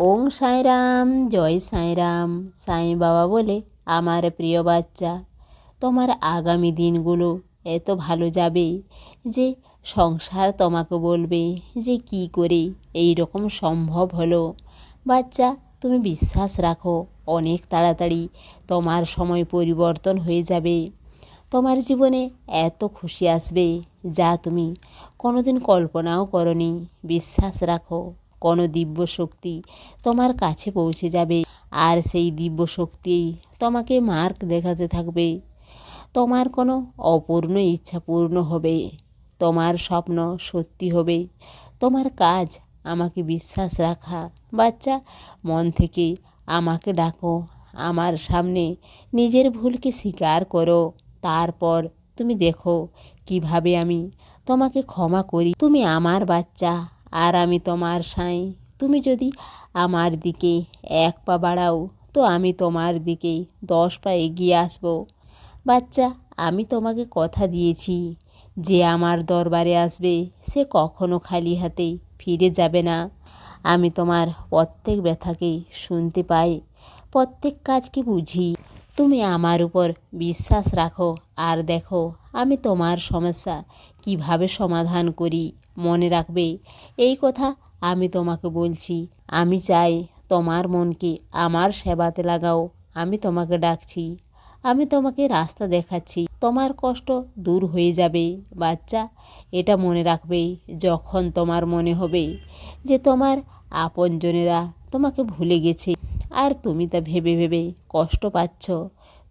ওং সাঁইরাম জয় সাঁইরাম সাঁই বাবা বলে আমার প্রিয় বাচ্চা, তোমার আগামী দিনগুলো এত ভালো যাবে যে সংসার তোমাকে বলবে যে কি করে এই রকম সম্ভব হলো। বাচ্চা, তুমি বিশ্বাস রাখো, অনেক তাড়াতাড়ি তোমার সময় পরিবর্তন হয়ে যাবে। তোমার জীবনে এত খুশি আসবে যা তুমি কোনোদিন কল্পনাও করনি। বিশ্বাস রাখো। কোনো দিব্য শক্তি তোমার কাছে পৌঁছে যাবে। আর সেই দিব্য শক্তি তোমাকে মার্ক দেখাতে থাকবে। তোমার কোনো অপূর্ণ ইচ্ছা পূর্ণ হবে। তোমার স্বপ্ন সত্যি হবে। তোমার কাজ আমাকে বিশ্বাস রাখা। বাচ্চা, মন থেকে আমাকে ডাকো। আমার সামনে নিজের ভুলকে স্বীকার করো। তারপর তুমি দেখো কীভাবে আমি তোমাকে ক্ষমা করি। তুমি আমার বাচ্চা। আর আমি তোমার সাঁই। তুমি যদি আমার দিকে এক পা বাড়াও, তো আমি তোমার দিকে দশ পা এগিয়ে আসব। বাচ্চা, আমি তোমাকে কথা দিয়েছি, যে আমার দরবারে আসবে, সে কখনো খালি হাতে ফিরে যাবে না। আমি তোমার প্রত্যেক ব্যথাকে শুনতে পাই, প্রত্যেক কাজকে বুঝি। তুমি আমার উপর বিশ্বাস রাখো আর দেখো, আমি তোমার সমস্যা কীভাবে সমাধান করি। মনে রাখবে এই কথা আমি তোমাকে বলছি। আমি চাই তোমার মনকে আমার সেবাতে লাগাও। আমি তোমাকে ডাকছি। আমি তোমাকে রাস্তা দেখাচ্ছি। তোমার কষ্ট দূর হয়ে যাবে, বাচ্চা। এটা মনে রাখবে যখন তোমার মনে হবে যে তোমার আপনজনেরা তোমাকে ভুলে গেছে। আর তুমি তা ভেবে ভেবে কষ্ট পাচ্ছ।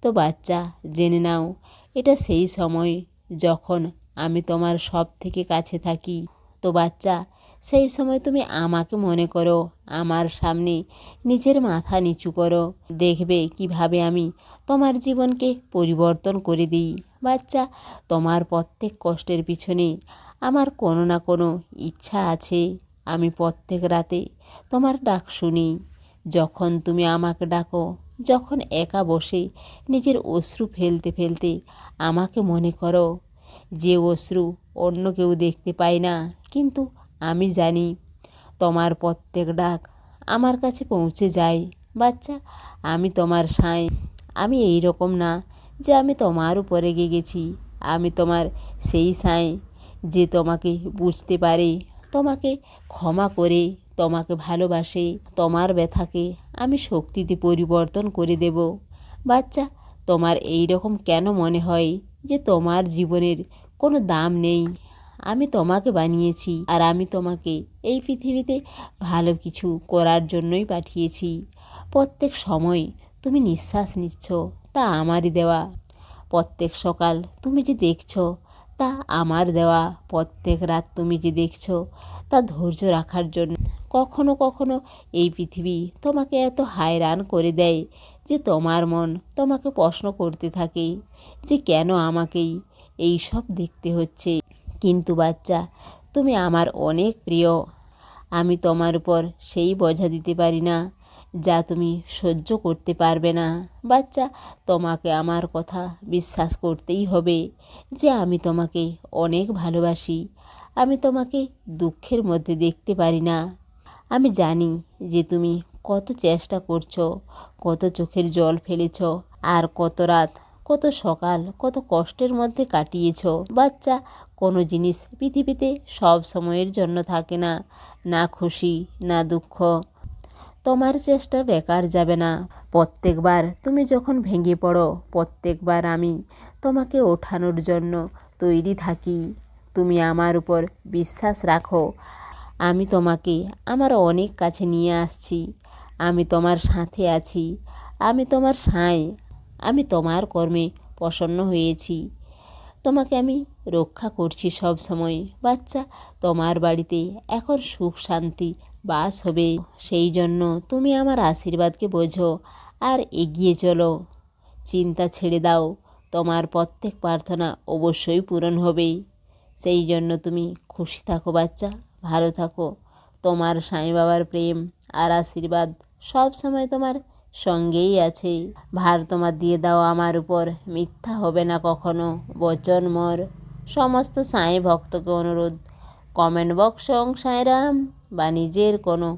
তো বাচ্চা, জেনে নাও, এটা সেই সময় যখন আমি তোমার সব থেকে কাছে থাকি। তো বাচ্চা, সেই সময় তুমি আমাকে মনে করো, আমার সামনে নিজের মাথা নিচু করো। দেখবে কীভাবে আমি তোমার জীবনকে পরিবর্তন করে দিই। বাচ্চা, তোমার প্রত্যেক কষ্টের পিছনে আমার কোনো না কোনো ইচ্ছা আছে। আমি প্রত্যেক রাতে তোমার ডাক শুনি। যখন তুমি আমাকে ডাকো, যখন একা বসে নিজের অশ্রু ফেলতে ফেলতে আমাকে মনে করো যে অশ্রু অন্য কেউ দেখতে পায় না। কিন্তু আমি জানি, তোমার প্রত্যেক ডাক আমার কাছে পৌঁছে যায়। বাচ্চা, আমি তোমার সাঁই। আমি এই রকম না যে আমি তোমার উপরে রেগে গেছি আমি তোমার সেই সাঁই যে তোমাকে বুঝতে পারে, তোমাকে ক্ষমা করে, তোমাকে ভালোবাসে। তোমার ব্যথাকে আমি শক্তিতে পরিবর্তন করে দেব। বাচ্চা, তোমার এই রকম কেন মনে হয়? যে তোমার জীবনের কোনো দাম নেই। আমি তোমাকে বানিয়েছি আর আমি তোমাকে এই পৃথিবীতে ভালো কিছু করার জন্যই পাঠিয়েছি। প্রত্যেক সময় তুমি নিঃশ্বাস নিচ্ছ, তা আমারই দেওয়া। প্রত্যেক সকাল তুমি যে দেখছ তা আমার দেওয়া। প্রত্যেক রাত তুমি যে দেখছ, তা ধৈর্য রাখার জন্য। কখনো কখনো এই পৃথিবী তোমাকে এত হায়রান করে দেয় যে তোমার মন তোমাকে প্রশ্ন করতে থাকে যে কেন আমাকেই এই সব দেখতে হচ্ছে। কিন্তু বাচ্চা, তুমি আমার অনেক প্রিয়। আমি তোমার উপর সেই বোঝা দিতে পারি না যা তুমি সহ্য করতে পারবে না। বাচ্চা, তোমাকে আমার কথা বিশ্বাস করতেই হবে যে আমি তোমাকে অনেক ভালোবাসি। আমি তোমাকে দুঃখের মধ্যে দেখতে পারি না। আমি জানি যে তুমি কত চেষ্টা করছ, কত চোখের জল ফেলেছ, আর কত রাত, কত সকাল, কত কষ্টের মধ্যে কাটিয়েছ। বাচ্চা, কোনো জিনিস পৃথিবীতে সব সময়ের জন্য থাকে না। না খুশি, না দুঃখ। তোমার চেষ্টা বেকার যাবে না। প্রত্যেকবার তুমি যখন ভেঙে পড়ো, প্রত্যেকবার আমি তোমাকে ওঠানোর জন্য তৈরি থাকি। তুমি আমার উপর বিশ্বাস রাখো। আমি তোমাকে আমার অনেক কাছে নিয়ে আসছি। আমি তোমার সাথে আছি। আমি তোমার সাঁই। আমি তোমার কর্মে প্রসন্ন হয়েছি। তোমাকে আমি রক্ষা করছি সব সময় বাচ্চা, তোমার বাড়িতে এখন সুখ শান্তি বাস হবে সেই জন্য তুমি আমার আশীর্বাদকে বোঝো আর এগিয়ে চলো। চিন্তা ছেড়ে দাও, তোমার প্রত্যেক প্রার্থনা অবশ্যই পূরণ হবেই। সেই জন্য তুমি খুশি থাকো বাচ্চা, ভালো থাকো। তোমার সাঁই বাবার প্রেম আর আশীর্বাদ সব সময় তোমার সঙ্গেই আছে। ভার তোমার দিয়ে দাও আমার উপর, মিথ্যা হবে না কখনো, বচন মোর। সমস্ত সাঁই ভক্তকে অনুরোধ। কমেন্ট বক্স ওং সাঁইরাম। বা নিজের কোনো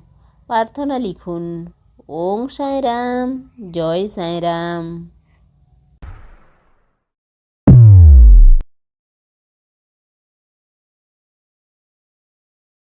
প্রার্থনা লিখুন। ওং সাঁইরাম জয় সাঁইরাম